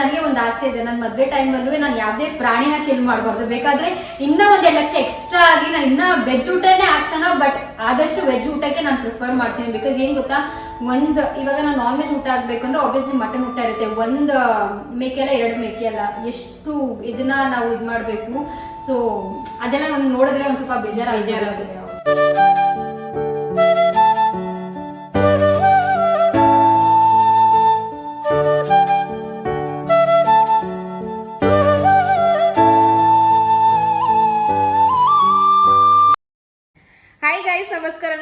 ನನಗೆ ಒಂದು ಆಸೆ ಇದೆ. ನನ್ನ ಟೈಮ್ ಟೈಮಲ್ಲೂ ನಾನು ಯಾವುದೇ ಪ್ರಾಣಿನ ಕಿಲ್ ಮಾಡಬಾರ್ದು. ಬೇಕಾದ್ರೆ ಇನ್ನೂ ಒಂದ್ ಎರಡು ಲಕ್ಷ ಎಕ್ಸ್ಟ್ರಾ ಆಗಿ ನಾನು ಇನ್ನ ವೆಜ್ ಊಟನೇ ಹಾಕ್ಸೋಣ ಬಟ್ ಆದಷ್ಟು ವೆಜ್ ಊಟಕ್ಕೆ ನಾನು ಪ್ರಿಫರ್ ಮಾಡ್ತೀನಿ. ಬಿಕಾಸ್ ಏನ್ ಗೊತ್ತಾ? ಒಂದು, ಇವಾಗ ನಾನು ನಾನ್ ವೆಜ್ ಊಟ ಆಗ್ಬೇಕಂದ್ರೆ ಆಬ್ವಿಯಸ್ಲಿ ಮಟನ್ ಊಟ ಇರುತ್ತೆ. ಒಂದು ಮೇಕೆ ಅಲ್ಲ ಎರಡು ಮೇಕೆ ಅಲ್ಲ ಎಷ್ಟು ಇದನ್ನ ನಾವು ಇದು ಮಾಡಬೇಕು ಸೊ ಅದೆಲ್ಲ ನಾನು ನೋಡಿದ್ರೆ ಒಂದು ಸ್ವಲ್ಪ ಬೇಜಾರು ಬೇಜಾರಾಗುತ್ತೆ.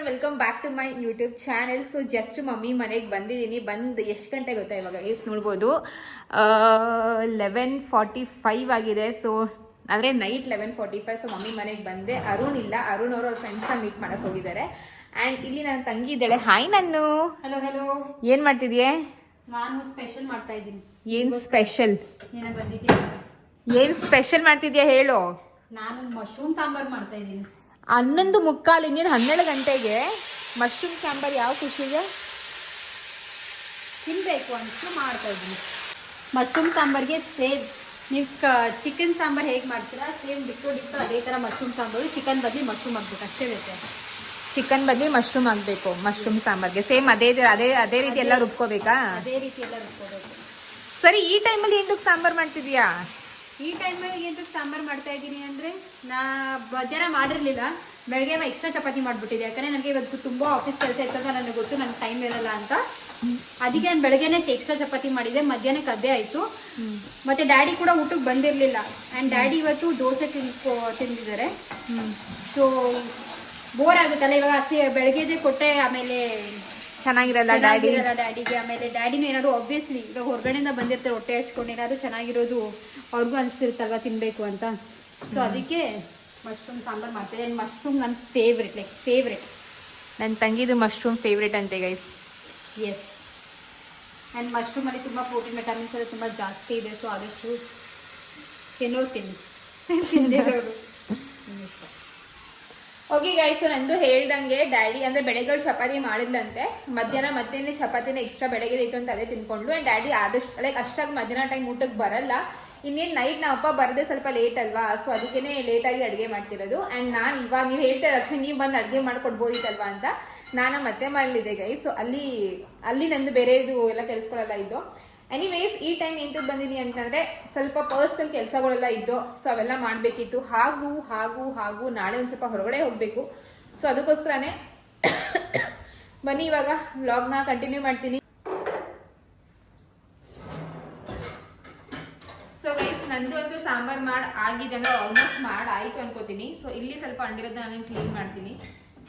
Welcome back to my YouTube channel so just mummy ಮನೆಗೆ ಬಂದಿದ್ದೀನಿ ಬಂದು ಎಷ್ಟು ಗಂಟೆ ಗೊತ್ತಾ ಇವಾಗ? ಎಸ್ ನೋಡ್ಬೋದು? ಲೆವೆನ್ ಫಾರ್ಟಿ ಫೈವ್ ಆಗಿದೆ. ಸೊ ಅಂದರೆ night eleven forty five so mummy ಮನೆಗೆ ಬಂದೆ. ಅರುಣ್ ಇಲ್ಲ. ಅರುಣ್ ಅವರು ಅವ್ರ ಫ್ರೆಂಡ್ಸ್ನ ಮೀಟ್ ಮಾಡಕ್ಕೆ ಹೋಗಿದ್ದಾರೆ. ಆ್ಯಂಡ್ ಇಲ್ಲಿ ನನ್ನ ತಂಗಿ ಇದ್ದಾಳೆ. ಹಾಯ್ ನಾನು ಹಲೋ ಹಲೋ ಏನು ಮಾಡ್ತಿದ್ಯೆ? ನಾನು ಸ್ಪೆಷಲ್ ಮಾಡ್ತಾ ಇದ್ದೀನಿ. ಏನು ಸ್ಪೆಷಲ್ ಏನು ಸ್ಪೆಷಲ್ ಮಾಡ್ತಿದ್ಯಾ ಹೇಳು. ನಾನು ಮಶ್ರೂಮ್ ಸಾಂಬಾರು ಮಾಡ್ತಾ ಇದ್ದೀನಿ. ಹನ್ನೊಂದು ಮುಕ್ಕಾಲು ಇನ್ನೇನು ಹನ್ನೆರಡು ಗಂಟೆಗೆ ಮಶ್ರೂಮ್ ಸಾಂಬಾರು ಯಾವ ಖುಷಿಗೆ? ತಿನ್ನಬೇಕು ಅಂತ ಮಾಡ್ತಾ ಇದ್ದೀನಿ. ಮಶ್ರೂಮ್ ಸಾಂಬಾರಿಗೆ ಸೇಮ್ ನೀವು ಚಿಕನ್ ಸಾಂಬಾರು ಹೇಗೆ ಮಾಡ್ತೀರಾ? ಸೇಮ್ ಬಿಟ್ಟು ಬಿಟ್ಟು ಅದೇ ಥರ ಮಶ್ರೂಮ್ ಸಾಂಬಾರು ಚಿಕನ್ ಬದಲಿ ಮಶ್ರೂಮ್ ಹಾಕ್ಬೇಕು ಅಷ್ಟೇ ವ್ಯತ್ಯಾಸ. ಚಿಕನ್ ಬದಲಿ ಮಶ್ರೂಮ್ ಆಗಬೇಕು ಮಶ್ರೂಮ್ ಸಾಂಬಾರಿಗೆ. ಸೇಮ್ ಅದೇ ಅದೇ ಅದೇ ರೀತಿ ಎಲ್ಲ ರುಬ್ಕೋಬೇಕಾ? ಅದೇ ರೀತಿ ಎಲ್ಲ ರುಬ್ಕೋಬೇಕು. ಸರಿ ಈ ಟೈಮಲ್ಲಿ ಹಿಂದಕ್ಕೆ ಸಾಂಬಾರು ಮಾಡ್ತಿದ್ಯಾ ಈ ಟೈಮಲ್ಲಿ ಏನು ಸಾಂಬಾರು ಮಾಡ್ತಾ ಇದ್ದೀನಿ ಅಂದರೆ ನಾ ಮಧ್ಯಾಹ್ನ ಮಾಡಿರಲಿಲ್ಲ. ಬೆಳಗ್ಗೆ ಎಕ್ಸ್ಟ್ರಾ ಚಪಾತಿ ಮಾಡಿಬಿಟ್ಟಿದೆ. ಯಾಕಂದರೆ ನನಗೆ ಇವತ್ತು ತುಂಬ ಆಫೀಸ್ ಕೆಲಸ ಇರ್ತದೆ ನನಗೆ ಗೊತ್ತು ನನಗೆ ಟೈಮ್ ಇರಲ್ಲ ಅಂತ. ಅದಕ್ಕೆ ನಾನು ಬೆಳಗ್ಗೆನೆ ಎಕ್ಸ್ಟ್ರಾ ಚಪಾತಿ ಮಾಡಿದೆ. ಮಧ್ಯಾಹ್ನಕ್ಕೆ ಅದೇ ಆಯಿತು. ಮತ್ತು ಡ್ಯಾಡಿ ಕೂಡ ಊಟಕ್ಕೆ ಬಂದಿರಲಿಲ್ಲ. ಆ್ಯಂಡ್ ಡ್ಯಾಡಿ ಇವತ್ತು ದೋಸೆ ತಿನ್ಕೊ ತಿಂದಿದ್ದಾರೆ. ಸೊ ಬೋರ್ ಆಗುತ್ತಲ್ಲ ಇವಾಗ ಹಸಿ ಬೆಳಗ್ಗೆದೇ ಕೊಟ್ಟೆ ಆಮೇಲೆ ಚೆನ್ನಾಗಿರಲ್ಲ ಡ್ಯಾಡಿ? ಡ್ಯಾಡಿಗೆ. ಆಮೇಲೆ ಡ್ಯಾಡಿನೂ ಏನಾದ್ರು ಆಬ್ವಿಯಸ್ಲಿ ಇವಾಗ ಹೊರಗಡೆಯಿಂದ ಬಂದಿರ್ತಾರೆ ಹೊಟ್ಟೆ ಹಚ್ಕೊಂಡು ಏನಾದ್ರು ಚೆನ್ನಾಗಿರೋದು ಅವ್ರಿಗೂ ಅನಿಸ್ತಿರುತ್ತಲ್ವ ತಿನ್ಬೇಕು ಅಂತ. ಸೊ ಅದಕ್ಕೆ ಮಶ್ರೂಮ್ ಸಾಂಬಾರ್ ಮಾಡ್ತಿದ್ದೆ ಮಶ್ರೂಮ್ ನನ್ನ ಫೇವ್ರೆಟ್ ಲೈಕ್ ಫೇವ್ರೆಟ್ ನನ್ನ ತಂಗಿದು ಮಶ್ರೂಮ್ ಫೇವ್ರೆಟ್ ಅಂತೆ ಗೈಸ್ ಎಸ್ ಆ್ಯಂಡ್ ಮಶ್ರೂಮಲ್ಲಿ ತುಂಬ ಪ್ರೋಟೀನ್ ವಿಟಮಿನ್ಸ್ ಎಲ್ಲ ತುಂಬ ಜಾಸ್ತಿ ಇದೆ. ಸೊ ಆದಷ್ಟು ತಿನ್ನೋ. ತಿನ್ನಿ ತಿಂದಿರೋರು. ಓಕೆ ಗೈಸ್ ನಂದು ಹೇಳ್ದಂಗೆ ಡ್ಯಾಡಿ ಅಂದ್ರೆ ಬೆಳೆಗಳು ಚಪಾತಿ ಮಾಡಿದ್ಲಂತೆ. ಮಧ್ಯಾಹ್ನ ಮತ್ತೇನೆ ಚಪಾತಿನ ಎಕ್ಸ್ಟ್ರಾ ಬೆಳಗ್ಗೆ ಇತ್ತು ಅಂತ ಅದೇ ತಿನ್ಕೊಂಡು ಅಂಡ್ ಡ್ಯಾಡಿ ಆದಷ್ಟು ಲೈಕ್ ಅಷ್ಟಾಗಿ ಮಧ್ಯಾಹ್ನ ಟೈಮ್ ಊಟಕ್ಕೆ ಬರಲ್ಲ. ಇನ್ನೇನು ನೈಟ್ ನಾವು ಅಪ್ಪ ಬರದೆ ಸ್ವಲ್ಪ ಲೇಟ್ ಅಲ್ವಾ ಸೊ ಅದಕ್ಕೇನೆ ಲೇಟಾಗಿ ಅಡುಗೆ ಮಾಡ್ತಿರೋದು. ಆ್ಯಂಡ್ ನಾನು ಇವಾಗ ನೀವು ಹೇಳ್ತಾ ತಕ್ಷಣ ನೀವು ಬಂದು ಅಡುಗೆ ಮಾಡ್ಕೊಡ್ಬೋದಿತ್ತಲ್ವಾ ಅಂತ ನಾನು ಮತ್ತೆ ಮಾಡಲಿದ್ದೆ ಗೈ ಸೊ ಅಲ್ಲಿ ಅಲ್ಲಿ ನಂದು ಬೇರೆ ಇದು ಎಲ್ಲ ಕೆಲಸಗಳೆಲ್ಲ ಇದ್ದು ಎನಿವೇಸ್ ಈ ಟೈಮ್ ಎಂತಕ್ಕೆ ಬಂದಿನಿ ಅಂತಂದ್ರೆ ಸ್ವಲ್ಪ ಪರ್ಸ್ನಲ್ ಕೆಲಸಗಳೆಲ್ಲ ಇದ್ದು ಸೊ ಅವೆಲ್ಲ ಮಾಡಬೇಕಿತ್ತು. ಹಾಗೂ ಹಾಗೂ ಹಾಗೂ ನಾಳೆ ಒಂದು ಸ್ವಲ್ಪ ಹೊರಗಡೆ ಹೋಗಬೇಕು. ಸೊ ಅದಕ್ಕೋಸ್ಕರನೇ ಬನ್ನಿ ಇವಾಗ ವ್ಲಾಗ್ನ ಕಂಟಿನ್ಯೂ ಮಾಡ್ತೀನಿ. ಸೊ ಗೈಸ್ ನಂದು ಅಂತೂ ಸಾಂಬಾರ್ ಮಾಡಿ ಆಗಿದೆ ಅಂದ್ರೆ ಆಲ್ಮೋಸ್ಟ್ ಮಾಡಿ ಆಯ್ತು ಅನ್ಕೋತೀನಿ. ಸೊ ಇಲ್ಲಿ ಸ್ವಲ್ಪ ಅಂಡಿರೋದನ್ನ ನಾನು ಕ್ಲೀನ್ ಮಾಡ್ತೀನಿ.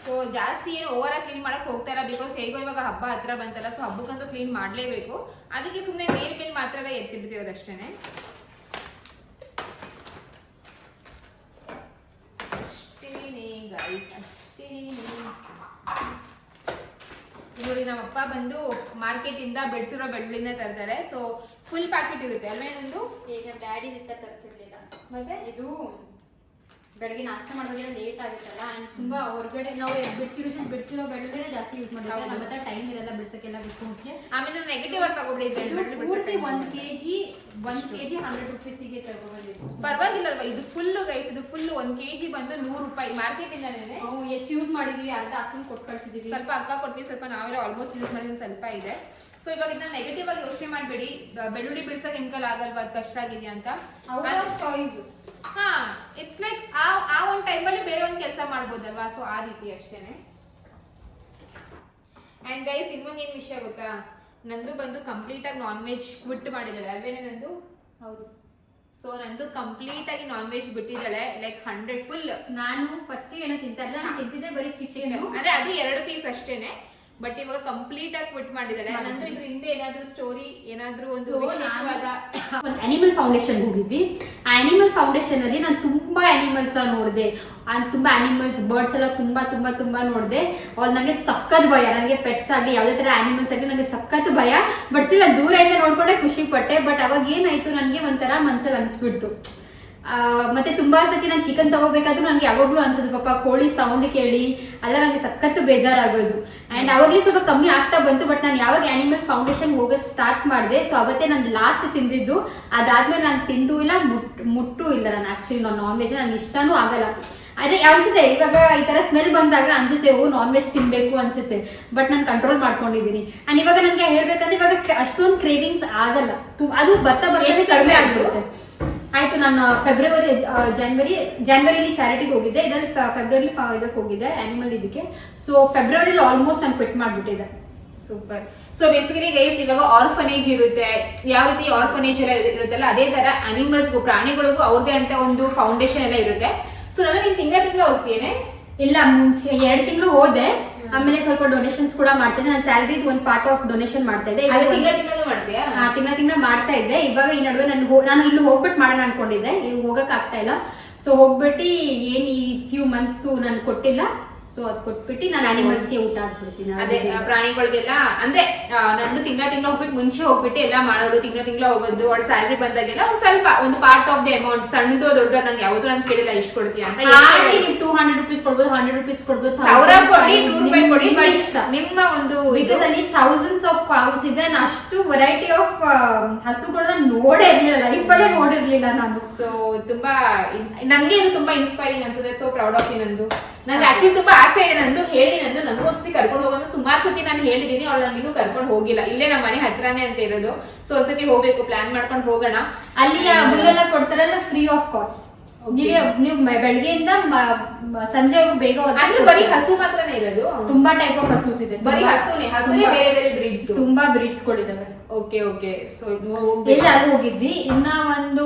ಸೊ ಜಾಸ್ತಿ ಏನು ಓವರ್ ಆಗಿ ಕ್ಲೀನ್ ಮಾಡಕ್ ಹೋಗ್ತಾ ಇಲ್ಲ ಬಿಕಾಸ್ ಹೇಗೋ ಇವಾಗ ಹಬ್ಬ ಹತ್ರ ಬಂತಲ್ಲ ಸೊ ಹಬ್ಬಕ್ಕಂತೂ ಕ್ಲೀನ್ ಮಾಡಲೇಬೇಕು. ಅದಕ್ಕೆ ಸುಮ್ಮನೆ ಮೇಲ್ ಮೇಲ್ ಮಾತ್ರ ಎತ್ತಿಡ್ತಿರೋದು ಅಷ್ಟೇನೆ. ಗೈಸ್ ಅಷ್ಟೇನೆ. ನೋಡಿ ನಮ್ಮ ಅಪ್ಪ ಬಂದು ಮಾರ್ಕೆಟ್ ಇಂದ ಬೆಡ್ಸಿರೋ ಬೆಳ್ಳಿನ ತರ್ತಾರೆ. ಸೊ ಫುಲ್ ಪ್ಯಾಕೆಟ್ ಇರುತ್ತೆ ಅಲ್ವೇನೊಂದು? ಈಗ ಡ್ಯಾಡಿ ನಿಂತ ತರಿಸಿರ್ಲಿಲ್ಲ. ಮತ್ತೆ? ಇದು ಬೆಳಗ್ಗೆ ನಾಷ್ಟ ಮಾಡೋದ್ರೆ ಲೇಟ್ ಆಗುತ್ತಲ್ಲ ಆ್ಯಂಡ್ ತುಂಬಾ ಹೊರಗಡೆ ನಾವು ಬಿಡಿಸಿರೋ ಬಿಡಿಸಿರೋ ಬೆಳಗ್ಗೆ ಜಾಸ್ತಿ ಯೂಸ್ ಮಾಡ್ತೀವಿ. ನಮ್ಮ ಹತ್ರ ಟೈಮ್ ಇರಲ್ಲ ಬಿಡ್ಸಕ್ಕೆಲ್ಲ ಬಿಟ್ಕೊಂಡ್ರೆ ಆಮೇಲೆ ನೆಗೆಟಿವ್ ಆಗಿ ತಗೊಬಿಡಿ ಪೂರ್ತಿ ಒಂದ್ ಕೆಜಿ ಒಂದ್ ಕೆಜಿ ಹಂಡ್ರೆಡ್ ರುಪೀಸಿಗೆ ತಗೊಬಂದಿದ್ದು ಪರವಾಗಿಲ್ಲ ಅಲ್ವಾ ಇದು ಫುಲ್ ಗೈಸ್ ಇದು ಫುಲ್ ಒಂದ್ ಕೆಜಿ ಬಂದು ನೂರು ರೂಪಾಯಿ ಮಾರ್ಕೆಟ್ ಇಂದ ನಾವು ಎಷ್ಟು ಯೂಸ್ ಮಾಡಿದೀವಿ ಅರ್ಧ ಹಾಕೊಂಡು ಕೊಟ್ಟು ಕಳ್ಸಿದೀವಿ. ಸ್ವಲ್ಪ ಅಕ್ಕ ಕೊಟ್ವಿ ಸ್ವಲ್ಪ ನಾವೇ ಆಲ್ಮೋಸ್ಟ್ ಯೂಸ್ ಮಾಡಿದ್ರೆ ಸ್ವಲ್ಪ ಇದೆ. ಸೊ ಇವಾಗ ಇದನ್ನ ನೆಗೆಟಿವ್ ಆಗಿ ಯೋಚನೆ ಮಾಡಬೇಡಿ. ಬೆಳ್ಳುಳ್ಳಿ ಬಿಡ್ಸಕ್ಕೆ ಕೆಮಿಕಲ್ ಆಗಲ್ವಾ ಅದು ಕಷ್ಟ ಆಗಿದೆಯಾ ಅಂತ. ಚಾಯ್ಸ್ ಹಾ ಇಟ್ಸ್ ಲೈಕ್ ಆ ಆ ಒಂದು ಟೈಮಲ್ಲಿ ಬೇರೆ ಒಂದು ಕೆಲಸ ಮಾಡ್ಬೋದಲ್ವಾ? ಸೊ ಆ ರೀತಿ ಅಷ್ಟೇನೆ. ಆ್ಯಂಡ್ ಗೈಸ್ ಇನ್ನೊಂದು ಏನ್ ವಿಷಯ ಗೊತ್ತಾ? ನಂದು ಬಂದು ಕಂಪ್ಲೀಟ್ ಆಗಿ ನಾನ್ ವೆಜ್ ಕ್ವಿಟ್ ಮಾಡಿದ್ದಾಳೆ. ಅಲ್ವೇನೆ ನಂದು? ಹೌದು. ಸೊ ನಂದು ಕಂಪ್ಲೀಟ್ ಆಗಿ ನಾನ್ ವೆಜ್ ಬಿಟ್ಟಿದ್ದಾಳೆ. ಲೈಕ್ ಹಂಡ್ರೆಡ್ ಫುಲ್ ನಾನು ಫಸ್ಟ್ ಏನೋ ತಿಂತಾ ಇಲ್ಲ ನಾನು ತಿಂತಿದ್ದೆ ಬರೀ ಚಿಕನ್ ಅಂದ್ರೆ ಅದು ಎರಡು ಪೀಸ್ ಅಷ್ಟೇನೆ. ಬಟ್ ಇವಾಗ ಕಂಪ್ಲೀಟ್ ಆಗಿ ಕ್ವಿಟ್ ಮಾಡಿದಾಳೆ. ನಂದು ಇದ್ರ ಹಿಂದೆ ಏನಾದ್ರೂ ಸ್ಟೋರಿ ಏನಾದ್ರೂ ಒಂದು ವಿಶೇಷವಾದ ಒಂದು ಅನಿಮಲ್ ಫೌಂಡೇಶನ್ ಹೋಗಿದ್ವಿ. ಆ ಅನಿಮಲ್ ಫೌಂಡೇಶನ್ ಅಲ್ಲಿ ನಾನು ತುಂಬಾ ಅನಿಮಲ್ಸ್ ನೋಡಿದೆ. ತುಂಬಾ ಅನಿಮಲ್ಸ್ ಬರ್ಡ್ಸ್ ಎಲ್ಲ ತುಂಬಾ ತುಂಬಾ ತುಂಬಾ ನೋಡಿದೆ. ಅವ್ರು ನನಗೆ ಸಖತ್ ಭಯ. ನನಗೆ ಪೆಟ್ಸ್ ಆಗಲಿ ಯಾವುದೇ ತರ ಅನಿಮಲ್ಸ್ ಆಗಲಿ ನನಗೆ ಸಖತ್ ಭಯ. ಬಟ್ ಸ್ಟಿಲ್ ದೂರದಿಂದ ನೋಡ್ಕೊಂಡೆ ಖುಷಿ ಪಟ್ಟೆ. ಬಟ್ ಅವಾಗ ಏನಾಯ್ತು ನನಗೆ ಒಂಥರ ಮನ್ಸಲ್ಲಿ ಅನ್ಸ್ಬಿಡ್ತು. ಮತ್ತೆ ತುಂಬಾ ಸತಿ ನಾನು ಚಿಕನ್ ತಗೋಬೇಕಾದ್ರೂ ನನಗೆ ಯಾವಾಗ್ಲೂ ಅನ್ಸುದು ಪಾಪ ಕೋಳಿ ಸೌಂಡ್ ಕೇಳಿ. ಅಲ್ಲ ನನಗೆ ಸಖತ್ತು ಬೇಜಾರಾಗೋದು. ಅಂಡ್ ಅವಾಗಲೇ ಸ್ವಲ್ಪ ಕಮ್ಮಿ ಆಗ್ತಾ ಬಂತು ಬಟ್ ನಾನು ಯಾವಾಗ ಆನಿಮಲ್ ಫೌಂಡೇಶನ್ ಹೋಗೋದು ಸ್ಟಾರ್ಟ್ ಮಾಡಿದೆ ಸೊ ಅವತ್ತೇ ನಾನು ಲಾಸ್ಟ್ ತಿಂದಿದ್ದು. ಅದಾದ್ಮೇಲೆ ನಾನು ತಿಂದು ಇಲ್ಲ ಮುಟ್ ಮುಟ್ಟು ಇಲ್ಲ ನಾನು ಆಕ್ಚುಲಿ ನಾನು ನಾನ್ ವೆಜ್ ನನ್ ಇಷ್ಟನೂ ಆಗಲ್ಲ. ಅದೇ ಅನ್ಸುತ್ತೆ ಇವಾಗ ಈ ತರ ಸ್ಮೆಲ್ ಬಂದಾಗ ಅನ್ಸುತ್ತೆ ಓ ನಾನ್ ವೆಜ್ ತಿನ್ಬೇಕು ಅನ್ಸುತ್ತೆ ಬಟ್ ನಾನು ಕಂಟ್ರೋಲ್ ಮಾಡ್ಕೊಂಡಿದ್ದೀನಿ. ಅಂಡ್ ಇವಾಗ ನನಗೆ ಹೇಳ್ಬೇಕಂದ್ರೆ ಇವಾಗ ಅಷ್ಟೊಂದು ಕ್ರೇವಿಂಗ್ಸ್ ಆಗಲ್ಲ. ಅದು ಬರ್ತಾ ಬರ್ತಾ ಕಡಿಮೆ ಆಗಿರುತ್ತೆ ಆಗ್ಬಿಡುತ್ತೆ. ಆಯ್ತು, ನಾನು ಫೆಬ್ರವರಿ ಜನವರಿ ಜನವರಿಲಿ ಚಾರಿಟಿಗೆ ಹೋಗಿದ್ದೆ. ಇದರಲ್ಲಿ ಫೆಬ್ರವರಿ ಇದಕ್ಕೆ ಹೋಗಿದ್ದೆ ಆನಿಮಲ್ ಇದಕ್ಕೆ. ಸೊ ಫೆಬ್ರವರಿಲಿ ಆಲ್ಮೋಸ್ಟ್ ನಾನು ಕ್ವಿಟ್ ಮಾಡ್ಬಿಟ್ಟಿದ್ದೆ. ಸೂಪರ್ ಸೊ ಬೇಸಿಕಲಿ ಗೈಸ್ ಇವಾಗ ಆರ್ಫನೇಜ್ ಇರುತ್ತೆ. ಯಾವ ರೀತಿ ಆರ್ಫನೇಜ್ ಎಲ್ಲ ಇರುತ್ತಲ್ಲ, ಅದೇ ತರ ಅನಿಮಲ್ಸ್ಗೂ ಪ್ರಾಣಿಗಳಿಗೂ ಅವ್ರದೇ ಅಂತ ಒಂದು ಫೌಂಡೇಶನ್ ಎಲ್ಲ ಇರುತ್ತೆ. ಸೊ ನಾನು ನೀನು ತಿಂಗಳ ತಿಂಗಳ ಹೋಗ್ತೇನೆ ಇಲ್ಲ ಮುಂಚೆ ಎರಡು ತಿಂಗಳು ಹೋದೆ. ಆಮೇಲೆ ಸ್ವಲ್ಪ ಡೊನೇಷನ್ಸ್ ಕೂಡ ಮಾಡ್ತಿದ್ದೆ. ನನ್ನ ಸ್ಯಾಲರಿ ಒಂದು ಪಾರ್ಟ್ ಆಫ್ ಡೊನೇಷನ್ ಮಾಡ್ತಾ ಇದ್ದೆ. ತಿಂಗಳ ತಿಂಗಳು ಮಾಡ್ತೀಯಾ? ತಿಂಗಳ ತಿಂಗಳ ಮಾಡ್ತಾ ಇದ್ದೆ. ಇವಾಗ ಈ ನಡುವೆ ನಾನು ಹೋ- ನಾನು ಇಲ್ಲಿ ಹೋಗ್ಬಿಟ್ಟು ಮಾಡೋಣ ಅನ್ಕೊಂಡಿದ್ದೆ. ಹೋಗಕ್ ಆಗ್ತಾ ಇಲ್ಲ. ಸೊ ಹೋಗ್ಬಿಟ್ಟು ಏನ್ ಈ ಫ್ಯೂ ಮಂತ್ಸ್ ನಾನು ಕೊಟ್ಟಿಲ್ಲ. ಸೊ ಅದ್ ಕೊಟ್ಬಿಟ್ಟು ನಾನು ಅನಿಮಲ್ಸ್ಗೆ ಊಟ ಹಾಕ್ಬಿಡ್ತೀನಿ. ಅದೇ ಪ್ರಾಣಿಗಳಿಗೆಲ್ಲ ಅಂದ್ರೆ ನಂದು ತಿಂಗಳ ತಿಂಗಳ ಹೋಗ್ಬಿಟ್ಟು ಮುಂಚೆ ಹೋಗ್ಬಿಟ್ಟು ಎಲ್ಲ ಮಾಡೋದು ತಿಂಗಳ ತಿಂಗಳ ಹೋಗೋದು ಒಳ್ಳೆ ಸ್ಯಾಲ್ರಿ ಬಂದಾಗೆಲ್ಲ ಒಂದ್ ಸ್ವಲ್ಪ ಒಂದು ಪಾರ್ಟ್ ಆಫ್ ದಿ ಅಮೌಂಟ್ ಸಣ್ಣದು ದೊಡ್ಡದು ನಂಗೆ ಯಾವ್ದು ನಾನು ಕೇಳಿಲ್ಲ ಇಷ್ಟು ಕೊಡ್ತೀಯ ಅಂತ ಟೂ ಹಂಡ್ರೆಡ್ ರುಪೀಸ್ ಕೊಡ್ಬೋದು ಹಂಡ್ರೆಡ್ ರುಪೀಸ್ ಕೊಡ್ಬೋದು ಸಾವಿರ 1000 ಕೊಡಿ ನೂರು ರೂಪಾಯಿ ಕೊಡಿ ಇಷ್ಟ. ನಿಮ್ಮ ಒಂದು ಬಿಕಾಸ್ ಅಲ್ಲಿ ಥೌಸಂಡ್ಸ್ ಆಫ್ ಕಾವ್ಸ್ ಇದೆ ನಾನು ಅಷ್ಟು ವೆರೈಟಿ ಆಫ್ ಹಸುಗಳನ್ನ ನೋಡೇ ಇರ್ಲಿಲ್ಲ ಲೈಫಲ್ಲೇ ನೋಡಿರ್ಲಿಲ್ಲ ನಾನು. ಸೊ ತುಂಬಾ ನನಗೆ ನನ್ಗೆ ಇದು ತುಂಬಾ ಇನ್ಸ್ಪೈರಿಂಗ್ ಅನ್ಸುತ್ತೆ ಸೊ ಪ್ರೌಡ್ ಆಫ್ ಯು ನಂದು. ನನ್ಗೆ ಆಕ್ಚುಲಿ ತುಂಬಾ ಆಸೆ ಇದೆ ನಂದು ಹೇಳಿ ನಂದು. ನನಗೂ ಒಂದ್ಸತಿ ಕರ್ಕೊಂಡು ಹೋಗೋದು ಸುಮಾರು ಸತಿ ನಾನು ಹೇಳಿದೀನಿ ಅವಳು ನಂಗೆ ಇನ್ನೂ ಕರ್ಕೊಂಡು ಹೋಗಿಲ್ಲ. ಇಲ್ಲೇ ನಮ್ಮ ಮನೆ ಹತ್ರನೇ ಅಂತ ಇರೋದು. ಸೊ ಒಂದ್ಸತಿ ಹೋಗ್ಬೇಕು ಪ್ಲಾನ್ ಮಾಡ್ಕೊಂಡು ಹೋಗೋಣ. ಅಲ್ಲಿ ಬಿಲ್ಲೆಲ್ಲ ಕೊಡ್ತಾರಲ್ಲ ಫ್ರೀ ಆಫ್ ಕಾಸ್ಟ್. ನೀವೇ ನೀವು ಬೆಳಗ್ಗೆಯಿಂದ ಸಂಜೆ ಬೇಗ ಅಂದ್ರೆ ಬರೀ ಹಸು ಮಾತ್ರನೇ ಇರೋದು. ತುಂಬಾ ಟೈಪ್ ಆಫ್ ಹಸೂಸ್ ಇದೆ. ಬರೀ ಹಸುನೇ ಹಸುನೇ ತುಂಬಾ- ಬೇರೆ ಬೇರೆ ಬ್ರೀಡ್ಸ್ ತುಂಬಾ ಬ್ರೀಡ್ಸ್ ಗಳಿದಾವೆ ಓಕೆ ಓಕೆ ಸೊ ಎಲ್ಲ ಅಲ್ಲಿ ಹೋಗಿದ್ವಿ. ಇನ್ನ ಒಂದು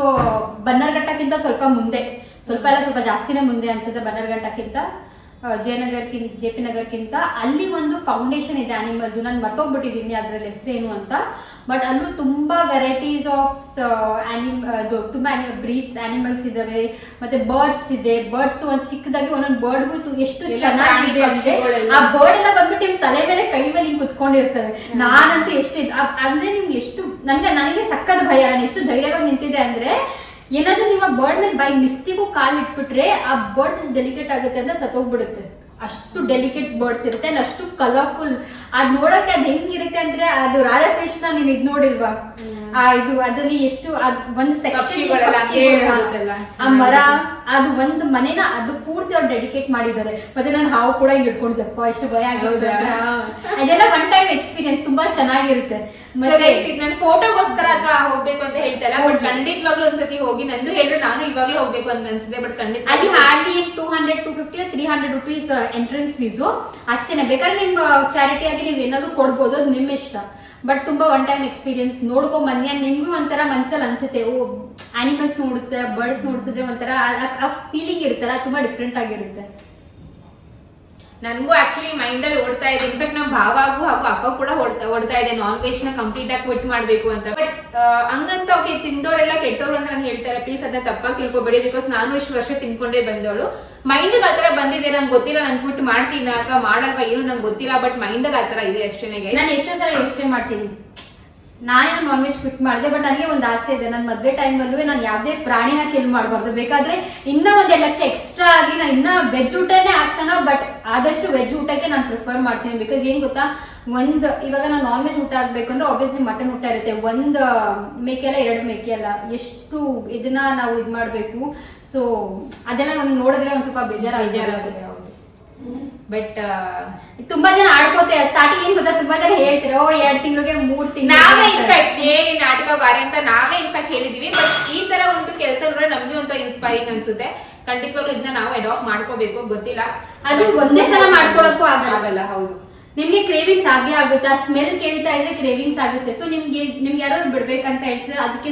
ಬನ್ನರ್ಘಟ್ಟಕ್ಕಿಂತ ಸ್ವಲ್ಪ ಮುಂದೆ. ಸ್ವಲ್ಪ ಎಲ್ಲ ಸ್ವಲ್ಪ ಜಾಸ್ತಿನೇ ಮುಂದೆ ಅನ್ಸುತ್ತೆ ಬನ್ನರ್ಘಟ್ಟಕ್ಕಿಂತ. ಜಯನಗರ್ಕಿಂತ ಜೆ ಪಿ ನಗರ್ಕಿಂತ ಅಲ್ಲಿ ಒಂದು ಫೌಂಡೇಶನ್ ಇದೆ. ಆನಿಮಲ್ದು ನಾನು ಮರ್ತೋಗ್ಬಿಟ್ಟಿದ್ದೀನಿ ಅದ್ರಲ್ಲಿ ಹೆಸರೇನು ಅಂತ. ಬಟ್ ಅಲ್ಲೂ ತುಂಬಾ ವೆರೈಟೀಸ್ ಆಫ್ ಆನಿಮ್ ತುಂಬಾ ಬ್ರೀಡ್ಸ್ ಆನಿಮಲ್ಸ್ ಇದಾವೆ. ಮತ್ತೆ ಬರ್ಡ್ಸ್ ಇದೆ. ಬರ್ಡ್ಸ್ ಒಂದು ಚಿಕ್ಕದಾಗಿ ಒಂದೊಂದು ಬರ್ಡ್ಗೂ ಎಷ್ಟು ಚೆನ್ನಾಗಿದೆ ಅಂದ್ರೆ ಆ ಬರ್ಡ್ ಎಲ್ಲ ಬಂದ್ಬಿಟ್ಟು ನಿಮ್ ತಲೆ ಮೇಲೆ ಕೈ ಮೇಲೆ ಹಿಂಗ್ ಕುತ್ಕೊಂಡಿರ್ತವೆ. ನಾನಂತೂ ಎಷ್ಟು ಅಂದ್ರೆ ನಿಮ್ಗೆ ಎಷ್ಟು ನನ್ಗೆ ನನಗೆ ಸಕ್ಕದ ಭಯ. ನಾನು ಎಷ್ಟು ಧೈರ್ಯವಾಗಿ ನಿಂತಿದೆ ಅಂದ್ರೆ ಏನಾದ್ರೂ ನೀವು ಬರ್ಡ್ ಮೇಲೆ ಬೈ ಮಿಸ್ಟಿಗೂ ಕಾಲ್ ಇಟ್ಬಿಟ್ರೆ ಆ ಬರ್ಡ್ಸ್ ಡೆಲಿಕೇಟ್ ಆಗುತ್ತೆ ಅಂತ ಸತ್ತೋಗ್ಬಿಡುತ್ತೆ. ಅಷ್ಟು ಡೆಲಿಕೇಟ್ಸ್ ಬರ್ಡ್ಸ್ ಇರುತ್ತೆ ಅಷ್ಟು ಕಲರ್ಫುಲ್ ಅದ್ ನೋಡಕ್ಕೆ ಅದ್ ಹೆಂಗಿರುತ್ತೆ ಅಂದ್ರೆ ಅದು ರಾಧಾಕೃಷ್ಣ ನೀನ್ ಇದ್ ನೋಡಿಲ್ವಾ? ಆ ಇದು ಅದ್ರಲ್ಲಿ ಎಷ್ಟು ಅದ್ ಒಂದ್ ಸೆಕ್ಷನ್ ಆ ಮರ ಅದು ಒಂದು ಮನೆನ ಅದು ಪೂರ್ತಿ ಅವ್ರು ಡೆಡಿಕೇಟ್ ಮಾಡಿದ್ದಾರೆ. ಮತ್ತೆ ನಾನು ಹಾವು ಕೂಡ ಹಿಂಗ್ ಇಟ್ಕೊಂಡಿದ್ದಪ್ಪ ಎಷ್ಟು ಭಯ ಆಗೋದು? ಅದೆಲ್ಲ ಒನ್ ಟೈಮ್ ಎಕ್ಸ್ಪೀರಿಯನ್ಸ್ ತುಂಬಾ ಚೆನ್ನಾಗಿರುತ್ತೆ. ನನ್ ಫೋಟೋಗೋಸ್ಕರ ಅಥವಾ ಹೋಗ್ಬೇಕು ಅಂತ ಹೇಳ್ತಾರೆ ಬಟ್ ಖಂಡಿತವಾಗ್ಲೂ ಒಂದ್ಸತಿ ಹೋಗಿ ನಂದು ಹೇಳಿದ್ರೆ ನಾನು ಇವಾಗ್ಲೂ ಹೋಗ್ಬೇಕು ಅಂತ ಅನ್ಸಿದೆ ಬಟ್ ಖಂಡಿತ ಅಲ್ಲಿ hardly two hundred two fifty three hundred rupees entrance fees ಅಷ್ಟೇನೆ. ಬೇಕಾದ್ರೆ ನಿಮ್ ಚಾರಿಟಿ ಆಗಿ ನೀವು ಏನಾದ್ರು ಕೊಡ್ಬೋದು, ಅದು ನಿಮ್ಮ ಇಷ್ಟ. ಬಟ್ ತುಂಬಾ ಒನ್ ಟೈಮ್ ಎಕ್ಸ್ಪೀರಿಯನ್ಸ್ ನೋಡ್ಕೊಂಡ್ ಬಂದ್ಯಾ ನಿಮ್ಗೂ ಒಂಥರ ಮನ್ಸಲ್ಲಿ ಅನ್ಸುತ್ತೆ, ಓ ಆನಿಮಲ್ಸ್ ನೋಡುತ್ತೆ ಬರ್ಡ್ಸ್ ನೋಡ್ಸಿದ್ರೆ ಒಂಥರ ಆ ಫೀಲಿಂಗ್ ಇರುತ್ತಲ್ಲ, ತುಂಬಾ ಡಿಫ್ರೆಂಟ್ ಆಗಿರುತ್ತೆ. ನನಗೂ ಆಕ್ಚುಲಿ ಮೈಂಡ್ ಅಲ್ಲಿ ಓಡ್ತಾ ಇದೆ. ಇನ್ಫ್ಯಾಕ್ಟ್ ನಮ್ಮ ಭಾವಾಗೂ ಹಾಗೂ ಅಕ್ಕ ಕೂಡ ಓಡ್ತಾ ಇದೆ. ನಾನ್ ವೆಜ್ನ ಕಂಪ್ಲೀಟ್ ಆಗಿ ಕ್ವಿಟ್ ಮಾಡ್ಬೇಕು ಅಂತ. ಬಟ್ ಹಂಗಂತ ಓಕೆ ತಿಂದವರೆಲ್ಲ ಕೆಟ್ಟವ್ರು ಅಂತ ನಾನು ಹೇಳ್ತಾರೆ. ಪ್ಲೀಸ್ ಅದನ್ನ ತಪ್ಪಾಗಿ ತಿಳ್ಕೊಬೇಡಿ ಬಿಕಾಸ್ ನಾನು ಇಷ್ಟು ವರ್ಷ ತಿನ್ಕೊಂಡೇ ಬಂದವಳು ಮೈಂಡ್ ಆತರ ತರ ಬಂದಿದೆ ನನ್ಗೆ ಗೊತ್ತಿಲ್ಲ, ನಾನು ಕ್ವಿಟ್ ಮಾಡ್ತೀನಿ ಅಥವಾ ಮಾಡಲ್ವಾ, ಏನು ನಂಗೆ ಗೊತ್ತಿಲ್ಲ ಬಟ್ ಮೈಂಡ್ ಅಲ್ಲಿ ಆ ತರ ಇದೆ guys. ನಾನು ಎಷ್ಟೋ ಸಲ ಯೋಚನೆ ಮಾಡ್ತೀನಿ. ನಾನು ನಾನ್ ವೆಜ್ ಕ್ವಿಟ್ ಮಾಡಿದೆ ಬಟ್ ನನಗೆ ಒಂದು ಆಸೆ ಇದೆ. ನನ್ನ ಮದುವೆ ಟೈಮಲ್ಲೂ ನಾನು ಯಾವುದೇ ಪ್ರಾಣಿನ ಕಿಲ್ ಮಾಡಬಾರ್ದು. ಬೇಕಾದ್ರೆ ಇನ್ನೂ ಒಂದ್ ಎರಡು ಲಕ್ಷ ಎಕ್ಸ್ಟ್ರಾ ಆಗಿ ನಾನು ಇನ್ನ ವೆಜ್ ಊಟನೇ ಹಾಕ್ಸೋಣ ಬಟ್ ಆದಷ್ಟು ವೆಜ್ ಊಟಕ್ಕೆ ನಾನು ಪ್ರಿಫರ್ ಮಾಡ್ತೀನಿ. ಬಿಕಾಸ್ ಏನು ಗೊತ್ತಾ? ಒಂದು ಇವಾಗ ನಾನು ನಾನ್ ವೆಜ್ ಊಟ ಆಗ್ಬೇಕಂದ್ರೆ ಆಬ್ವಿಯಸ್ಲಿ ಮಟನ್ ಊಟ ಇರುತ್ತೆ. ಒಂದು ಮೇಕೆ ಅಲ್ಲ ಎರಡು ಮೇಕೆ ಅಲ್ಲ ಎಷ್ಟು ಇದನ್ನ ನಾವು ಇದು ಮಾಡಬೇಕು ಸೊ ಅದೆಲ್ಲ ನಮ್ಗೆ ನೋಡಿದ್ರೆ ಒಂದು ಸ್ವಲ್ಪ ಬೇಜಾರು ಬೇಜಾರಾಗುತ್ತೆ ಬಟ್ ತುಂಬಾ ಜನ ಆಡ್ಕೋತಾರೆ ಸ್ಟಾರ್ಟಿಂಗ್ ಏನ್ ಗೊತ್ತಾ? ತುಂಬಾ ಜನ ಹೇಳ್ತಾರೆ ಓ ಎರಡ್ ತಿಂಗಳಿಗೆ ಮೂರ್ ನಾವೇ ತಿಂಗಳು ಇನ್ಫ್ಯಾಕ್ಟ್ ಹೇಳಿ ನಾಟಕ ಬಾರಿ ಅಂತ ನಾವೇ ಇನ್ಫ್ಯಾಕ್ಟ್ ಹೇಳಿದೀವಿ. ಬಟ್ ಈ ತರ ಒಂದು ಕೆಲಸಗಳು ನಮ್ಗೆ ಒಂಥರ ಇನ್ಸ್ಪೈರಿಂಗ್ ಅನ್ಸುತ್ತೆ. ಖಂಡಿತವಾಗ್ಲೂ ಇದನ್ನ ನಾವು ಅಡಾಪ್ಟ್ ಮಾಡ್ಕೋಬೇಕು ಗೊತ್ತಿಲ್ಲ. ಅದು ಒಂದೇ ಸಲ ಮಾಡ್ಕೊಳಕ್ಕೂ ಆಗಲ್ಲ. ಹೌದು. ನಿಮ್ಗೆ ಕ್ರೇವಿಂಗ್ಸ್ ಆಗೇ ಆಗುತ್ತೆ? ಆ ಸ್ಮೆಲ್ ಕೇಳ್ತಾ ಇದ್ರೆ ಕ್ರೇವಿಂಗ್ಸ್ ಆಗುತ್ತೆ. ಸೊ ನಿಮ್ಗೆ ನಿಮ್ಗೆ ಯಾರು ಬಿಡ್ಬೇಕಂತ ಹೇಳ್ತಿದ್ರೆ ಅದಕ್ಕೆ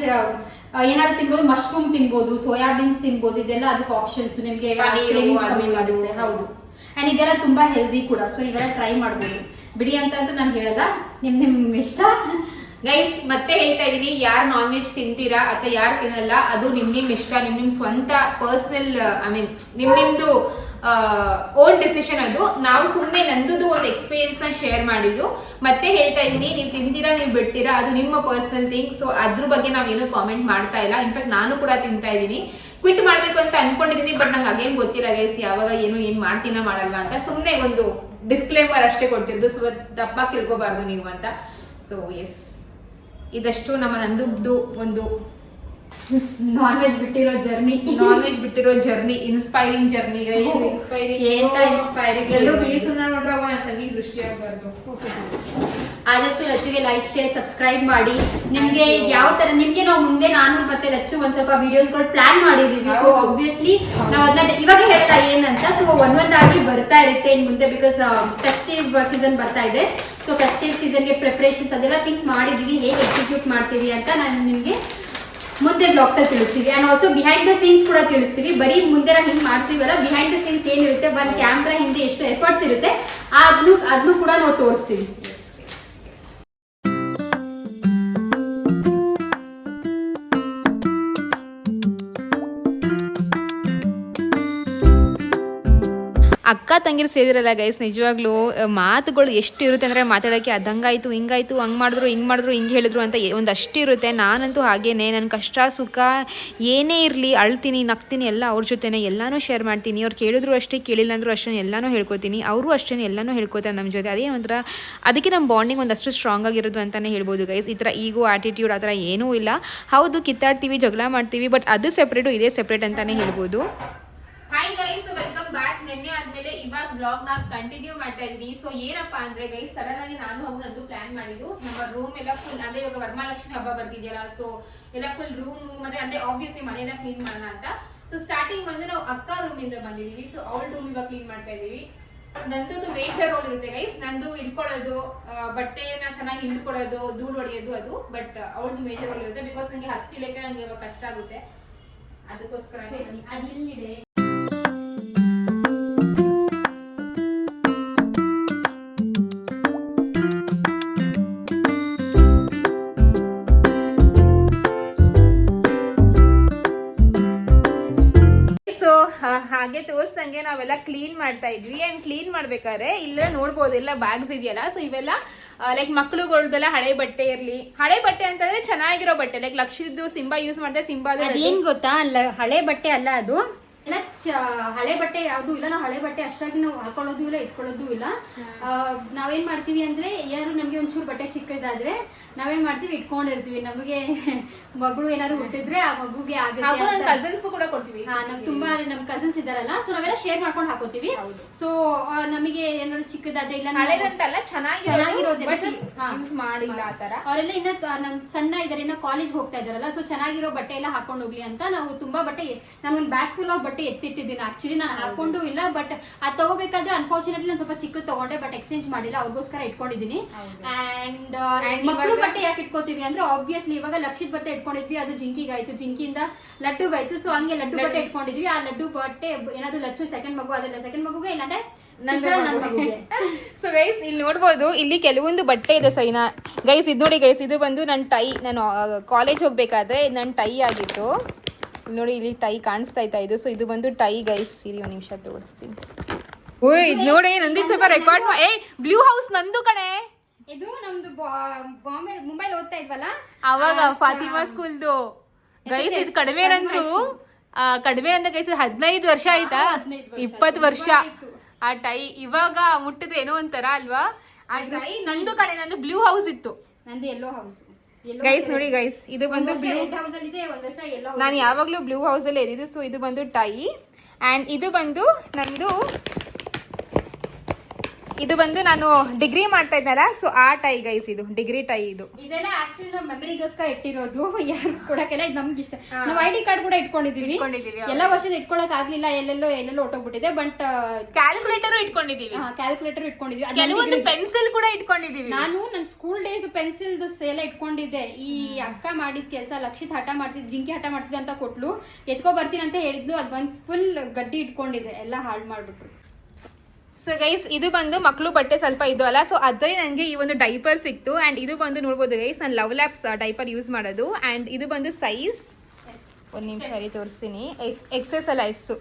ಏನಾದ್ರು ತಿನ್ಬೋದು ಮಶ್ರೂಮ್ ತಿನ್ಬೋದು ಸೋಯಾಬೀನ್ಸ್ ತಿನ್ಬೋದು ಇದೆಲ್ಲ ಅದಕ್ಕೆ ಆಪ್ಷನ್ಸ್ ನಿಮ್ಗೆ ಹೌದು. ಅಂಡ್ ಇದೆಲ್ಲ ತುಂಬಾ ಹೆಲ್ದಿ ಕೂಡ ಸೊ ಇವೆಲ್ಲ ಟ್ರೈ ಮಾಡ್ಬೋದು. ಬಿಡಿ ಅಂತ ನಾನು ಹೇಳಲ್ಲ ನಿಮ್ ನಿಮ್ ಇಷ್ಟ? ಗೈಸ್ ಮತ್ತೆ ಹೇಳ್ತಾ ಇದ್ದೀನಿ ಯಾರು ನಾನ್ ವೆಜ್ ತಿಂತೀರಾ ಅಥವಾ ಯಾರು ತಿನ್ನಲ್ಲ, ಅದು ನಿಮ್ ನಿಮ್ ಇಷ್ಟ, ನಿಮ್ ನಿಮ್ ಸ್ವಂತ ಪರ್ಸನಲ್ ಐ ಮೀನ್ ನಿಮ್ ನಿಮ್ದು ಓನ್ ಡಿಸಿಷನ್ ಅದು. ನಾವು ಸುಮ್ಮನೆ ನಂದುದು ಒಂದು ಎಕ್ಸ್ಪೀರಿಯನ್ಸ್ನ ಶೇರ್ ಮಾಡಿದ್ದು. ಮತ್ತೆ ಹೇಳ್ತಾ ಇದ್ದೀನಿ ನೀವು ತಿಂತೀರಾ, ನೀವು ಬಿಡ್ತೀರಾ, ಅದು ನಿಮ್ಮ ಪರ್ಸನಲ್ ಥಿಂಗ್ ಸೊ ಅದ್ರ ಬಗ್ಗೆ ನಾವೇನು ಕಾಮೆಂಟ್ ಮಾಡ್ತಾ ಇಲ್ಲ. ಇನ್ಫ್ಯಾಕ್ಟ್ ನಾನು ಕೂಡ ತಿಂತಾ ಇದ್ದೀನಿ ಕ್ವಿಟ್ ಮಾಡ್ಬೇಕು ಅಂತ ಅನ್ಕೊಂಡಿದೀನಿ ಬಟ್ ನಂಗೆ ಅಗೇನ್ ಗೊತ್ತಿಲ್ಲ ಗೈಸ್ ಯಾವಾಗ ಏನು, ಏನ್ ಮಾಡ್ತೀನ ಮಾಡಲ್ವಾ ಅಂತ. ಸುಮ್ಮನೆ ಒಂದು ಡಿಸ್ಕ್ಲೇಮರ್ ಅಷ್ಟೇ ಕೊಡ್ತಿದ್ದು ಸೊ ದಪ್ಪ ತಿಳ್ಕೊಬಾರ್ದು ನೀವು ಅಂತ. ಸೊ ಎಸ್ ಇದಷ್ಟು ನಮ್ಮ ನಂದುಬ್ದು ಒಂದು ನಾನ್ ವೆಜ್ ಬಿಟ್ಟಿರೋ journey non veg ಬಿಟ್ಟಿರೋ journey inspiring journey inspiring inspiring ಎಲ್ಲರೂ ಬಿಳಿ ಸುಣ್ಣ ನೋಡ್ರಾಗ ನನ್ನ ತಂಗಿಗೆ ದೃಷ್ಟಿ ಆಗ್ಬಾರ್ದು. ಆದಷ್ಟು ಲಚ್ಚುಗೆ ಲೈಕ್ ಶೇರ್ ಸಬ್ಸ್ಕ್ರೈಬ್ ಮಾಡಿ. ನಿಮ್ಗೆ ಯಾವ ತರ ನಿಮ್ಗೆ ನಾವು ಮುಂದೆ ನಾನು ಮತ್ತೆ ಲಚ್ಚು ಒಂದ್ ಸ್ವಲ್ಪ ವಿಡಿಯೋಸ್ಗಳು ಪ್ಲಾನ್ ಮಾಡಿದೀವಿ. ಸೊ. ಆಬ್ವಿಯಸ್ಲಿ ನಾವು ಅದನ್ನ ಇವಾಗ ಹೇಳಲ್ಲ ಏನಂತ ಸೊ ಒಂದೊಂದಾಗಿ ಬರ್ತಾ ಇರುತ್ತೆ ಇನ್ ಮುಂದೆ ಬಿಕಾಸ್ ಫೆಸ್ಟಿವ್ ಸೀಸನ್ ಬರ್ತಾ ಇದೆ. ಸೊ ಫೆಸ್ಟಿವ್ ಸೀಸನ್ಗೆ ಪ್ರಿಪರೇಷನ್ಸ್ ಅದೆಲ್ಲ ಥಿಂಕ್ ಮಾಡಿದೀವಿ. ಹೇಗೆ ಎಕ್ಸಿಕ್ಯೂಟ್ ಮಾಡ್ತೀವಿ ಅಂತ ನಾನು ನಿಮ್ಗೆ ಮುಂದೆ ಬ್ಲಾಗ್ಸ್ ಅಲ್ಲಿ ತಿಳಿಸ್ತೀವಿ. And also behind the scenes ಕೂಡ ತಿಳಿಸ್ತೀವಿ. ಬರೀ ಮುಂದೆ ನಾವು ಹಿಂಗೆ ಮಾಡ್ತೀವಲ್ಲ ಬಿಹೈಂಡ್ ದ ಸೀನ್ಸ್ ಏನಿರುತ್ತೆ, ಒಂದು ಕ್ಯಾಮ್ರಾ ಹಿಂದೆ ಎಷ್ಟು ಎಫರ್ಟ್ಸ್ ಇರುತ್ತೆ ಅದನ್ನು ಅದನ್ನು ಕೂಡ ನಾವು ತೋರಿಸ್ತೀವಿ. ತಂಗಿರು ಸೇರಿರಲ್ಲ ಗೈಸ್ ನಿಜವಾಗ್ಲೂ ಮಾತುಗಳು ಎಷ್ಟು ಇರುತ್ತೆ ಅಂದರೆ ಮಾತಾಡೋಕ್ಕೆ ಅದಂಗಾಯ್ತು, ಹಿಂಗಾಯ್ತು, ಹಂಗೆ ಮಾಡಿದ್ರು, ಹಿಂಗೆ ಮಾಡಿದ್ರು, ಹಿಂಗೆ ಹೇಳಿದ್ರು ಅಂತ ಒಂದಷ್ಟು ಇರುತ್ತೆ. ನಾನಂತೂ ಹಾಗೇನೆ ನನ್ನ ಕಷ್ಟ, ಸುಖ ಏನೇ ಇರಲಿ, ಅಳ್ತೀನಿ, ನಗ್ತೀನಿ, ಎಲ್ಲ ಅವ್ರ ಜೊತೆನೇ ಎಲ್ಲನೂ ಶೇರ್ ಮಾಡ್ತೀನಿ. ಅವ್ರು ಕೇಳಿದ್ರು ಅಷ್ಟೇ, ಕೇಳಿಲ್ಲ ಅಂದರೂ ಅಷ್ಟೇ ಎಲ್ಲನೂ ಹೇಳ್ಕೊತೀನಿ. ಅವರು ಅಷ್ಟೇ ಎಲ್ಲನೂ ಹೇಳ್ಕೊತಾರೆ ನಮ್ಮ ಜೊತೆ. ಅದೇ ಒಂಥರ, ಅದಕ್ಕೆ ನಮ್ಮ ಬಾಂಡಿಂಗ್ ಒಂದಷ್ಟು ಸ್ಟ್ರಾಂಗ್ ಆಗಿರೋದು ಅಂತಲೇ ಹೇಳ್ಬೋದು ಗೈಸ್ ಈ ಥರ ಈಗೋ ಆಟಿಟ್ಯೂಡ್ ಆ ಥರ ಏನೂ ಇಲ್ಲ. ಹೌದು, ಕಿತ್ತಾಡ್ತೀವಿ, ಜಗಳ ಮಾಡ್ತೀವಿ ಬಟ್ ಅದು ಸೆಪ್ರೇಟು ಇದೇ ಸೆಪ್ರೇಟ್ ಅಂತಲೇ ಹೇಳ್ಬೋದು. ಹಾಯ್ ಗೈಸ್ ವೆಲ್ಕಮ್ ಬ್ಯಾಕ್ ನಿನ್ನೆ ಆದ್ಮೇಲೆ ಇವಾಗ ಬ್ಲಾಗ್ನ ಕಂಟಿನ್ಯೂ ಮಾಡ್ತಾ ಇದ್ವಿ ಸೊ ಏನಪ್ಪಾ ಅಂದ್ರೆ ಗೈಸ್ ಸಡನ್ ಆಗಿ ನಾನು ಹಾಗೂ ನಂದು ಪ್ಲಾನ್ ಮಾಡಿದ್ದು ನಮ್ಮ ರೂಮ್ ಎಲ್ಲ ಫುಲ್ ಅಂದ್ರೆ ಇವಾಗ ವರಮಹಾಲಕ್ಷ್ಮಿ ಹಬ್ಬ ಬರ್ತಿದೆಯಲ್ಲ ಸೊ ಎಲ್ಲ ಫುಲ್ ರೂಮ್ ಮತ್ತೆ ಅಂದ್ರೆ ಆಬ್ವಿಯಸ್ಲಿ ಮನೆಯೆಲ್ಲ ಕ್ಲೀನ್ ಮಾಡೋಣ ಅಂತ. ಸೊ ಸ್ಟಾರ್ಟಿಂಗ್ ಬಂದು ನಾವು ಅಕ್ಕ ರೂಮ್ ಇಂದ ಬಂದಿದೀವಿ ಸೊ ಅವಳ ರೂಮ್ ಇವಾಗ ಕ್ಲೀನ್ ಮಾಡ್ತಾ ಇದೀವಿ ನಂದು ಮೇಜರ್ ರೋಲ್ ಇರುತ್ತೆ ಗೈಸ್ ನಂದು ಇಟ್ಕೊಳ್ಳೋದು ಆ, ಬಟ್ಟೆನ ಚೆನ್ನಾಗಿ ಹಿಂಡ್ಕೊಳ್ಳೋದು ಧೂಳು ಹೊಡೆಯೋದು ಅದು. ಬಟ್ ಅವಳದು ಮೇಜರ್ ರೋಲ್ ಇರುತ್ತೆ ಬಿಕಾಸ್ ನಂಗೆ ಹತ್ತಿಳಿಕೆ ನಂಗೆ ಇವಾಗ ಕಷ್ಟ ಆಗುತ್ತೆ. ಅದಕ್ಕೋಸ್ಕರ ಅದಿಲ್ಲಿದೆ ಹಾಗೆ ತೋರ್ಸಂಗೆ ನಾವೆಲ್ಲ ಕ್ಲೀನ್ ಮಾಡ್ತಾ ಇದ್ವಿ. ಅಂಡ್ ಕ್ಲೀನ್ ಮಾಡ್ಬೇಕಾದ್ರೆ ಇಲ್ಲ ನೋಡ್ಬೋದು, ಎಲ್ಲ ಬ್ಯಾಗ್ಸ್ ಇದೆಯಲ್ಲ ಸೊ ಇವೆಲ್ಲ ಲೈಕ್ ಮಕ್ಳುಗಳ್ದೆಲ್ಲ ಹಳೆ ಬಟ್ಟೆ ಇರ್ಲಿ. ಹಳೆ ಬಟ್ಟೆ ಅಂತಂದ್ರೆ ಚೆನ್ನಾಗಿರೋ ಬಟ್ಟೆ ಲೈಕ್ ಲಕ್ಷದ್ದು ಸಿಂಬಾ ಯೂಸ್ ಮಾಡ್ತಾರೆ ಸಿಂಬಾ ಅದೇನ್ ಗೊತ್ತಾ? ಅಲ್ಲ, ಹಳೆ ಬಟ್ಟೆ ಅಲ್ಲ ಅದು. ಹಳೆ ಬಟ್ಟೆ ಯಾವುದು ಇಲ್ಲ ನಾವು ಹಳೆ ಬಟ್ಟೆ ಅಷ್ಟಾಗಿ ನಾವು ಹಾಕೊಳ್ಳೋದು ಇಲ್ಲ ಇಟ್ಕೊಳ್ಳೋದು ಇಲ್ಲ. ನಾವೇನ್ ಮಾಡ್ತೀವಿ ಅಂದ್ರೆ ಯಾರು ನಮ್ಗೆ ಒಂಚೂರು ಬಟ್ಟೆ ಚಿಕ್ಕದಾದ್ರೆ ನಾವೇನ್ ಮಾಡ್ತೀವಿ ಇಟ್ಕೊಂಡಿರ್ತೀವಿ. ನಮಗೆ ಮಗಳು ಏನಾದ್ರು ಹುಟ್ಟಿದ್ರೆ ಆ ಮಗುಗೆ. ಕೂಡ ಕೊಡ್ತೀವಿ. ಹಾ ನಮ್ ತುಂಬಾ ನಮ್ ಕಸಿನ್ಸ್ ಇದಾರಲ್ಲ ಸೊ ನಾವೆಲ್ಲ ಶೇರ್ ಮಾಡ್ಕೊಂಡು ಹಾಕೋತೀವಿ. ಸೊ ನಮಗೆ ಏನಾದ್ರು ಚಿಕ್ಕದಾದ್ರೆ ಇಲ್ಲ ಮಾಡಿಲ್ಲ ಅವರೆಲ್ಲ ಇನ್ನ ನಮ್ ಸಣ್ಣ ಇದಾರೆ ಇನ್ನ ಕಾಲೇಜ್ ಹೋಗ್ತಾ ಇದಾರಲ್ಲ ಸೊ ಚೆನ್ನಾಗಿರೋ ಬಟ್ಟೆ ಎಲ್ಲ ಹಾಕೊಂಡು ಹೋಗ್ಲಿ ಅಂತ ನಾವು ತುಂಬಾ ಬಟ್ಟೆ ನಾನು ಬ್ಯಾಕ್ ಬ್ಯಾಗ್ ಫುಲ್ ಆಗಿ ಬಟ್ಟೆ ಎತ್ತಿಟ್ಟಿದ್ದೀನಿ. ಆಕ್ಚುಲಿ ನಾನು ಹಾಕೊಂಡು ಇಲ್ಲ ಬಟ್ ಅದ್ ತಗೋಬೇಕಾದ್ರೆ ಅನ್ಫಾರ್ಚುನೇಟ್ಲಿ ನಾನು ಸ್ವಲ್ಪ ಚಿಕ್ಕದ್ ತಗೊಂಡೆ ಬಟ್ ಎಕ್ಸ್ಚೇಂಜ್ ಮಾಡಿಲ್ಲ. ಅವ್ರಿಗೋಸ್ಕರ ಇಟ್ಕೊಂಡಿದ್ದೀನಿ. ಅಂಡ್ And ಮಕ್ಕಳು ಬಟ್ಟೆ ಯಾಕೆ ಇಟ್ಕೋತೀವಿ ಅಂದ್ರೆ ಆಬ್ವಿಯಸ್ಲಿ ಇವಾಗ ಲಕ್ಷಿತ್ ಬಟ್ಟೆ ಇಟ್ಕೊಂಡಿದ್ವಿ ಅದು ಜಿಂಕಿಗಾಯ್ತು. ಜಿಂಕಿಯಿಂದ ಲಡ್ಡುಗಾಯ್ತು. ಸೊ ಹಂಗೆ ಲಡ್ಡು ಬಟ್ಟೆ ಇಟ್ಕೊಂಡಿದ್ವಿ. ಆ ಲಡ್ಡು ಬಟ್ಟೆ ಏನಾದ್ರು ಲಚ್ಚು ಸೆಕೆಂಡ್ ಮಗು ಅದೆಲ್ಲ ಸೆಕೆಂಡ್ ಮಗುಗೆ ಇಲ್ಲಾಂದ್ರೆ ಸೊ ಗೈಸ್ ಇಲ್ಲಿ ನೋಡ್ಬೋದು ಇಲ್ಲಿ ಕೆಲವೊಂದು ಬಟ್ಟೆ ಇದೆ ಸೈನಾ. ಗೈಸ್ ಇದು ನೋಡಿ ಗೈಸ್ ಇದು ಬಂದು ನನ್ನ ಟೈ ನಾನು ಕಾಲೇಜ್ ಹೋಗ್ಬೇಕಾದ್ರೆ ನನ್ನ ಟೈ ಆಗಿತ್ತು. ನೋಡಿ ಇಲ್ಲಿ ಟೈ ಕಾಣಿಸ್ತಾ ಇತ್ತ ಇದು ಸೊ ಇದು ಬಂದು ಟೈ ಗೈಸ್ ಸೀರಿ ಒಂದು ನಿಮಿಷ ತೋರಿಸ್ತೀನಿ. ಓಯ್ ಇದು ನೋಡಿ ನಂದಿ ಸ್ವಲ್ಪ ರೆಕಾರ್ಡ್ ಏ ಬ್ಲೂ ಹೌಸ್ ನಂದು ಕಣೆ. ಇದು ನಮ್ದು ಬಾಂಬೆ ಮುಂಬೈಲಿ ಓದ್ತಾ ಇದ್ವಲ್ಲ? ಅವಾಗ ಫಾತಿಮಾ ಸ್ಕೂಲ್ದು ಗೈಸ್ ಇದು ಕಡಿಮೆ ಅಂದ್ರು ಕಡಿಮೆ ಅಂತ ಗೈಸ್ ಹದಿನೈದು ವರ್ಷ ಆಯ್ತಾ? ಇಪ್ಪತ್ತು ವರ್ಷ. ಆ ಟೈ ಇವಾಗ ಮುಟ್ಟಿದ್ರೆ ಏನೋ ಒಂಥರ ಅಲ್ವಾ? ಆ ಟೈ ನಂದು ಕಡೆ ನಂದು ಬ್ಲೂ ಹೌಸ್ ಇತ್ತು. ನಂದು ಎಲ್ಲೋ ಹೌಸ್ ಗೈಸ್ ನೋಡಿ ಗೈಸ್ ಇದು ಬಂದು ಬ್ಲೂ ಹೌಸ್ ನಾನು ಯಾವಾಗಲೂ ಬ್ಲೂ ಅಲ್ಲಿ ಇದ್ದಿದ್ದು ಸೊ ಇದು ಬಂದು ಟೈ ಅಂಡ್ ಇದು ಬಂದು ನಂದು ಇದು ಬಂದು ನಾನು ಡಿಗ್ರಿ ಮಾಡ್ತಾ ಇದ್ನಲ್ಲ ಸೊ ಆ ಟೈ ಗೈಸ್ ಇದು ಡಿಗ್ರಿ ಟೈ ಇದು. ಇದೆಲ್ಲ ಆಕ್ಚುಲಿ ನಮ್ಮ ಮೆಮರಿಗೋಸ್ಕರ ಇಟ್ಟಿರೋದು ಯಾರು ಕೊಡಕ್ಕೆಲ್ಲ ಇದು ನಮ್ಗೆ ಇಷ್ಟ. ನಾವು ಐ ಡಿ ಕಾರ್ಡ್ ಕೂಡ ಇಟ್ಕೊಂಡಿದೀವಿ. ಇಟ್ಕೊಂಡಿದೀವಿ, ಎಲ್ಲ ವರ್ಷದ ಇಟ್ಕೊಳಕ್ ಆಗ್ಲಿಲ್ಲ ಎಲ್ಲೆಲ್ಲೋ ಎಲ್ಲೆಲ್ಲೋ ಹೊಟ್ಟೋಗ್ಬಿಟ್ಟಿದೆ ಬಟ್ ಕ್ಯಾಲ್ಕುಲೇಟರ್ ಇಟ್ಕೊಂಡಿದೀವಿ. ಕ್ಯಾಲ್ಕುಲೇಟರ್ ಇಟ್ಕೊಂಡಿದೀವಿ. ಕೆಲವೊಂದು ಪೆನ್ಸಿಲ್ ಕೂಡ ಇಟ್ಕೊಂಡಿದೀವಿ. ನಾನು ನನ್ನ ಸ್ಕೂಲ್ ಡೇಸ್ ಪೆನ್ಸಿಲ್ ಎಲ್ಲ ಇಟ್ಕೊಂಡಿದ್ದೆ. ಈ ಅಕ್ಕ ಮಾಡಿದ ಕೆಲಸ ಲಕ್ಷಿತ್ ಹಠ ಮಾಡ್ತಿದ್ ಜಿಂಕಿ ಹಠ ಮಾಡ್ತಿದ್ದೆ ಅಂತ ಕೊಟ್ಲು. ಎತ್ಕೊ ಬರ್ತೀನಿ ಅಂತ ಹೇಳಿದ್ಲು ಅದ್ ಒಂದ್ ಫುಲ್ ಗಡ್ಡಿ ಇಟ್ಕೊಂಡಿದೆ ಎಲ್ಲ ಹಾಳು ಮಾಡ್ಬಿಟ್ರು. ಸೊ ಗೈಸ್ ಇದು ಬಂದು ಮಕ್ಕಳು ಬಟ್ಟೆ ಸ್ವಲ್ಪ ಇದು ಅಲ್ಲ. ಸೊ ಅದರಲ್ಲಿ ನನಗೆ ಈ ಒಂದು ಡೈಪರ್ ಸಿಕ್ತು. ಆ್ಯಂಡ್ ಇದು ಬಂದು ನೋಡ್ಬೋದು ಗೈಸ್ ನಾನು ಲವ್ ಲ್ಯಾಪ್ಸ್ ಡೈಪರ್ ಯೂಸ್ ಮಾಡೋದು. ಆ್ಯಂಡ್ ಇದು ಬಂದು ಸೈಜ್ ಒಂದು ನಿಮಿಷ ಅಲ್ಲಿ ತೋರಿಸ್ತೀನಿ. ಎಕ್ಸ್ ಎಸ್ ಅಲ್ಲ ಎಸ್ಸು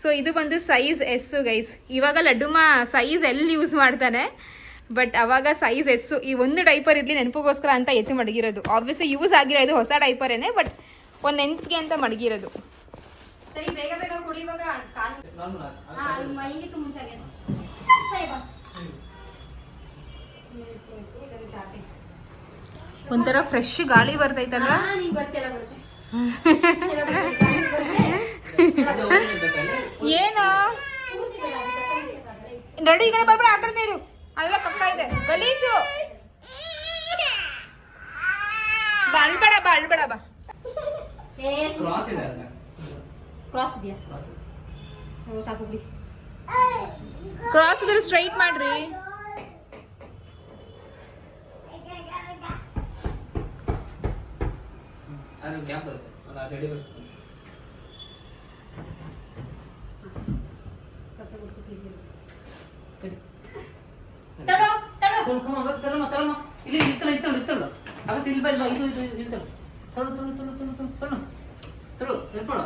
ಸೊ ಇದು ಬಂದು ಸೈಜ್ ಎಸ್ಸು ಗೈಸ್ ಇವಾಗ ಲಡ್ಡುಮ ಸೈಜ್ ಎಲ್ಲಿ ಯೂಸ್ ಮಾಡ್ತಾನೆ. ಬಟ್ ಅವಾಗ ಸೈಜ್ ಎಸ್ಸು ಈ ಒಂದು ಡೈಪರ್ ಇರಲಿ ನೆನಪಿಗೋಸ್ಕರ ಅಂತ ಎತ್ತಿ ಮಡಗಿರೋದು. ಆಬ್ವಿಯಸ್ಲಿ ಯೂಸ್ ಆಗಿರೋದು ಹೊಸ ಡೈಪರೇನೆ ಬಟ್ ಒಂದು ನೆನಪಿಗೆ ಅಂತ ಮಡಗಿರೋದು. ಸರಿ ಬೇಗ ಬೇಗ ಕುಡಿ ಇವಾಗ ಕಾಲ್ ಹಾ ಅದು ಒಂಥರ ಫ್ರೆಶ್ ಗಾಳಿ ಬರ್ತೈತಲ್ಲ ನಿಂಗೆ ಬರ್ತಿಲ್ಲ ಬರುತ್ತೆ. ಏನು? ಬರ್ಬೇಡ ಆ ಕಡೆ ನೀರು ಅಲ್ಲ ಕಪ್ಪ ಇದೆ. ಗಲೀಜು. ಬಾಳ್ಬೇಡ ಬಾಳ್ಬೇಡ ಬಾ ಕ್ರಾಸ್ ಇದೆಯಾ? ಓ ಸಾಕು ಬಿಡಿ. ಕ್ರಾಸ್ ಇದ್ರೆ ಸ್ಟ್ರೈಟ್ ಮಾಡ್ರಿ. ಇಲ್ಲಿ ಇತ್ತಲ್ಲ ಇತ್ತಲ್ಲ ಇತ್ತಲ್ಲ ಅಗಸ್ ಇಲ್ಲಿ ಬಾ ಇದು ಇದು ಇತ್ತಲ್ಲ ತಳು ತಳು ತಳು ತಳು ತಳು ತಳು.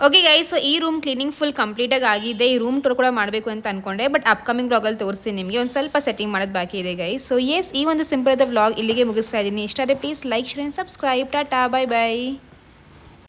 ಓಕೆ ಗೈಸ್ ಸೊ ಈ ರೂಮ್ ಕ್ಲೀನಿಂಗ್ ಫುಲ್ ಕಂಪ್ಲೀಟಾಗಿ ಆಗಿದೆ. ಈ ರೂಮ್ ಟೂರ್ ಕೂಡ ಮಾಡಬೇಕು ಅಂತ ಅನ್ಕೊಂಡೆ ಬಟ್ ಅಪ್ಕಮಿಂಗ್ ಬ್ಲಾಗಲ್ಲಿ ತೋರಿಸಿ ನಿಮಗೆ. ಒಂದು ಸ್ವಲ್ಪ ಸೆಟ್ಟಿಂಗ್ ಮಾಡೋದು ಬಾಕಿ ಇದೆ ಗೈ ಸೊ ಎಸ್ ಈ ಒಂದು ಸಿಂಪಲ್ ಆದ ವ್ಲಾಗ್ ಇಲ್ಲಿಗೆ ಮುಗಿಸ್ತಾ ಇದ್ದೀನಿ. ಇಷ್ಟ ಆದರೆ please like share subscribe tata bye bye